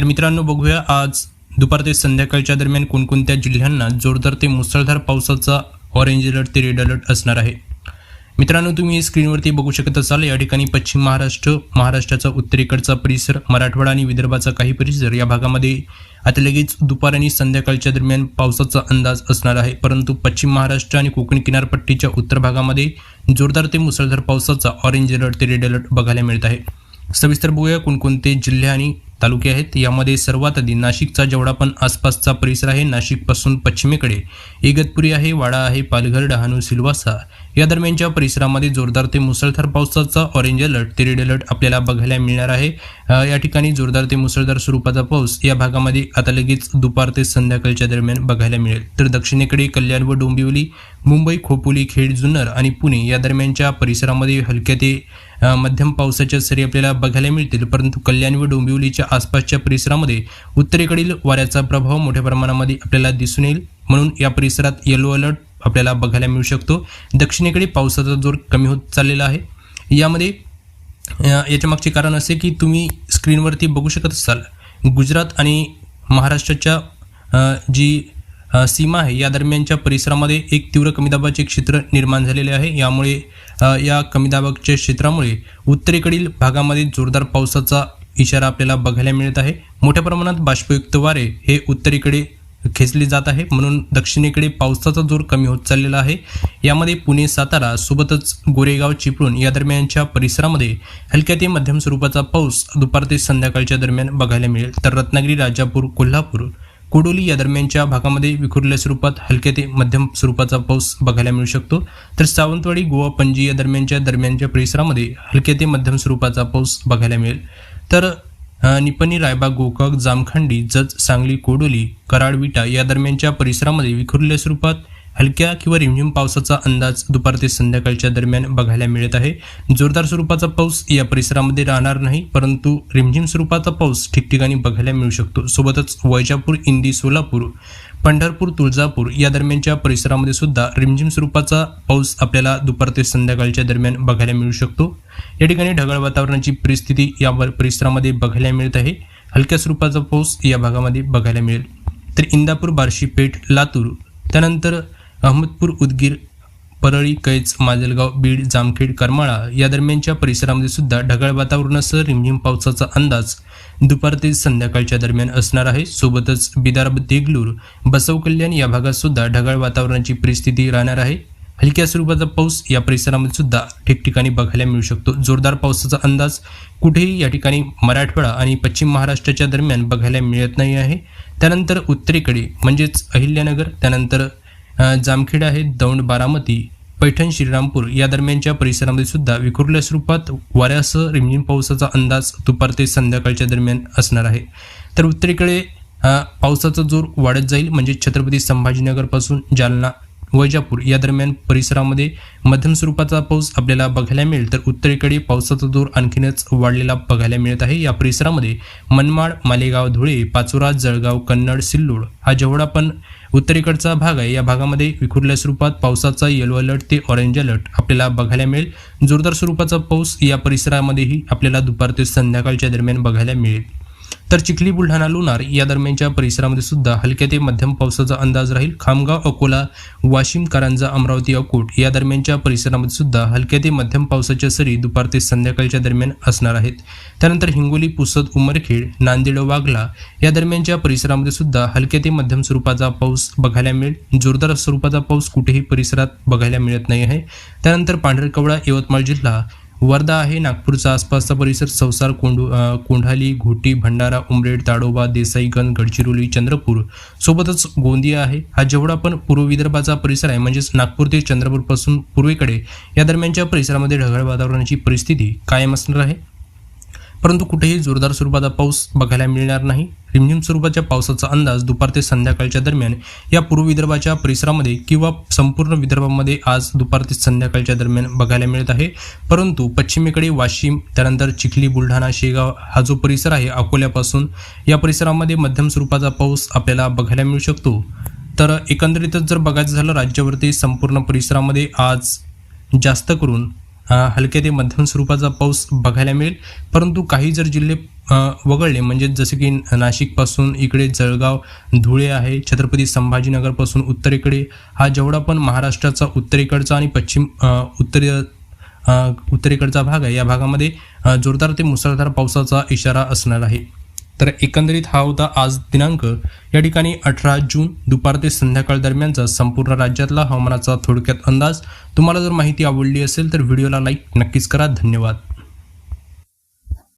तर मित्रांनो बघूया आज दुपार ते संध्याकाळच्या दरम्यान कोणकोणत्या जिल्ह्यांना जोरदार ते मुसळधार पावसाचा ऑरेंज अलर्ट ते रेड अलर्ट असणार आहे. मित्रांनो तुम्ही स्क्रीनवरती बघू शकत असाल या ठिकाणी पश्चिम महाराष्ट्र महाराष्ट्राचा उत्तरेकडचा परिसर मराठवाडा आणि विदर्भाचा काही परिसर या भागामध्ये आता लगेच दुपार आणि संध्याकाळच्या दरम्यान पावसाचा अंदाज असणार आहे. परंतु पश्चिम महाराष्ट्र आणि कोकण किनारपट्टीच्या उत्तर भागामध्ये जोरदार ते मुसळधार पावसाचा ऑरेंज अलर्ट ते रेड अलर्ट बघायला मिळत आहे. सविस्तर बघूया कोणकोणते जिल्हे आणि तालुके आहेत. यामध्ये सर्वात आधी नाशिकचा जेवढा पण आसपासचा परिसर आहे नाशिकपासून पश्चिमेकडे इगतपुरी आहे वाडा आहे पालघर डहाणू सिलवासा. या दरम्यानच्या परिसरामध्ये जोरदार ते मुसळधार पावसाचा ऑरेंज अलर्ट ते रेड अलर्ट आपल्याला बघायला मिळणार आहे. या ठिकाणी जोरदार ते मुसळधार स्वरूपाचा पाऊस या भागामध्ये आता लगेच दुपार ते संध्याकाळच्या दरम्यान बघायला मिळेल. तर दक्षिणेकडे कल्याण व डोंबिवली मुंबई खोपोली खेड जुन्नर आणि पुणे या दरम्यानच्या परिसरामध्ये हलक्या ते मध्यम पावसाच्या सरी आपल्याला बघायला मिळतील परंतु कल्याण व डोंबिवलीच्या आसपासच्या परिसरामध्ये उत्तरेकडील वाऱ्याचा प्रभाव मोठ्या प्रमाणामध्ये आपल्याला दिसून येईल. म्हणून या परिसरात येलो अलर्ट आपल्याला बघायला मिळू शकतो. दक्षिणेकडे पावसाचा जोर कमी होत चाललेला आहे. यामध्ये याच्या मागचे कारण असे की तुम्ही स्क्रीनवरती बघू शकत असाल. गुजरात आणि महाराष्ट्राच्या जी सीमा आहे. या दरम्यानच्या परिसरामध्ये एक तीव्र कमी दाबाचे क्षेत्र निर्माण झालेले आहे. यामुळे या कमी दाबाच्या क्षेत्रामुळे उत्तरेकडील भागामध्ये जोरदार पावसाचा इशारा आपल्याला बघायला मिळत आहे. मोठ्या प्रमाणात बाष्पयुक्त वारे हे उत्तरेकडे खेचले जात आहे. म्हणून दक्षिणेकडे पावसाचा जोर कमी होत चाललेला आहे. यामध्ये पुणे सातारा सोबतच गोरेगाव चिपळूण या दरम्यानच्या परिसरामध्ये हलक्या ते मध्यम स्वरूपाचा पाऊस दुपार ते संध्याकाळच्या दरम्यान बघायला मिळेल. तर रत्नागिरी राजापूर कोल्हापूर कोडोली या दरम्यानच्या भागामध्ये विखुरल्या स्वरूपात हलक्या ते मध्यम स्वरूपाचा पाऊस बघायला मिळू शकतो. तर सावंतवाडी गोवा पणजी या दरम्यानच्या दरम्यानच्या परिसरामध्ये हलक्या ते मध्यम स्वरूपाचा पाऊस बघायला मिळेल. तर निपणी रायबाग गोकाक जामखंडी जत सांगली कोडोली कराड विटा या दरम्यानच्या परिसरामध्ये विखुरल्या स्वरूपात हलक्या किंवा रिमझिम पावसाचा अंदाज दुपार ते संध्याकाळच्या दरम्यान बघायला मिळत आहे. जोरदार स्वरूपाचा पाऊस या परिसरामध्ये राहणार नाही परंतु रिमझिम स्वरूपाचा पाऊस ठिकठिकाणी बघायला मिळू शकतो. सोबतच वैजापूर इंदी सोलापूर पंढरपूर तुळजापूर या दरम्यानच्या परिसरामध्ये सुद्धा रिमझिम स्वरूपाचा पाऊस आपल्याला दुपार ते संध्याकाळच्या दरम्यान बघायला मिळू शकतो. या ठिकाणी ढगाळ वातावरणाची परिस्थिती या परिसरामध्ये बघायला मिळत आहे. हलक्या स्वरूपाचा पाऊस या भागामध्ये बघायला मिळेल. तर इंदापूर बार्शी पेठ लातूर त्यानंतर अहमदपूर उदगीर परळी कैच माजलगाव बीड जामखेड करमाळा या दरम्यानच्या परिसरामध्ये सुद्धा ढगाळ वातावरणासह रिमझिम पावसाचा अंदाज दुपार ते संध्याकाळच्या दरम्यान असणार आहे. सोबतच बिदार देगलूर बसव कल्याण या भागात सुद्धा ढगाळ वातावरणाची परिस्थिती राहणार आहे. हलक्या स्वरूपाचा पाऊस या परिसरामध्ये सुद्धा ठिकठिकाणी बघायला मिळू शकतो. जोरदार पावसाचा अंदाज कुठेही या ठिकाणी मराठवाडा आणि पश्चिम महाराष्ट्राच्या दरम्यान बघायला मिळत नाही आहे. त्यानंतर उत्तरेकडे म्हणजेच अहिल्यानगर त्यानंतर जामखेड आहेत दौंड बारामती पैठण श्रीरामपूर या दरम्यानच्या परिसरामध्ये सुद्धा विखुरल्या स्वरूपात वाऱ्यासह रिमझिम पावसाचा अंदाज दुपार ते संध्याकाळच्या दरम्यान असणार आहे. तर उत्तरेकडे पावसाचा जोर वाढत जाईल म्हणजे छत्रपती संभाजीनगरपासून जालना वैजापूर या दरम्यान परिसरामध्ये मध्यम स्वरूपाचा पाऊस आपल्याला बघायला मिळेल. तर उत्तरेकडे पावसाचा जोर आणखीनच वाढलेला बघायला मिळत आहे. या परिसरामध्ये मनमाड मालेगाव धुळे पाचोरा जळगाव कन्नड सिल्लोड हा जेवढा पण उत्तरेकडचा भाग आहे. या भागामध्ये विखुरल्या स्वरूपात पावसाचा येलो अलर्ट ते ऑरेंज अलर्ट आपल्याला बघायला मिळेल. जोरदार स्वरूपाचा पाऊस या परिसरामध्येही आपल्याला दुपार ते संध्याकाळच्या दरम्यान बघायला मिळेल. तर चिखली बुलढाणा लोणार या दरम्यानच्या परिसरामध्ये सुद्धा हलक्या ते मध्यम पावसाचा अंदाज राहील. खामगाव अकोला वाशिम कारंजा अमरावती अकोट या दरम्यानच्या परिसरामध्ये सुद्धा हलक्या ते मध्यम पावसाच्या सरी दुपार ते संध्याकाळच्या दरम्यान असणार आहेत. त्यानंतर हिंगोली पुसद उमरखेड नांदेड वाघला या दरम्यानच्या परिसरामध्ये सुद्धा हलक्या ते मध्यम स्वरूपाचा पाऊस बघायला मिळेल. जोरदार स्वरूपाचा पाऊस कुठेही परिसरात बघायला मिळत नाही आहे. त्यानंतर पांढरकवडा यवतमाळ जिल्हा वर्धा आहे नागपूरचा आसपासचा परिसर संसार कोंडू कोंढाली घोटी भंडारा उमरेड ताडोबा देसाईगंज गडचिरोली चंद्रपूर. सोबतच गोंदिया आहे. हा जेवढा पण पूर्व विदर्भाचा परिसर आहे म्हणजेच नागपूर ते चंद्रपूरपासून पूर्वेकडे या दरम्यानच्या परिसरामध्ये ढगाळ वातावरणाची परिस्थिती कायम असणार आहे. परंतु कुठेही जोरदार स्वरूपाचा पाऊस बघायला मिळणार नाही. रिमझिम स्वरूपाच्या पावसाचा अंदाज दुपार ते संध्याकाळच्या दरम्यान या पूर्व विदर्भाच्या परिसरामध्ये किंवा संपूर्ण विदर्भामध्ये आज दुपार ते संध्याकाळच्या दरम्यान बघायला मिळत आहे. परंतु पश्चिमेकडे वाशिम त्यानंतर चिखली बुलढाणा शेगाव हा जो परिसर आहे अकोल्यापासून या परिसरामध्ये मध्यम स्वरूपाचा पाऊस आपल्याला बघायला मिळू शकतो. तर एकंदरीतच जर बघायचं झालं राज्यावरती संपूर्ण परिसरामध्ये आज जास्त करून हलक्या ते मध्यम स्वरूपाचा पाऊस बघायला मिळेल. परंतु काही जर जिल्हे वगळले म्हणजे जसे की नाशिकपासून इकडे जळगाव धुळे आहे छत्रपती संभाजीनगरपासून उत्तरेकडे हा जेवढा पण महाराष्ट्राचा उत्तरेकडचा आणि पश्चिम उत्तरे उत्तरेकडचा भाग आहे या भागामध्ये जोरदार ते मुसळधार पावसाचा इशारा असणार आहे. तर एकंदरीत हा होता आज दिनांक. या ठिकाणी अठरा जून दुपार ते संध्याकाळ दरम्यानचा संपूर्ण राज्यातला हवामानाचा थोडक्यात अंदाज. तुम्हाला जर माहिती आवडली असेल तर व्हिडिओला लाईक नक्कीच करा. धन्यवाद.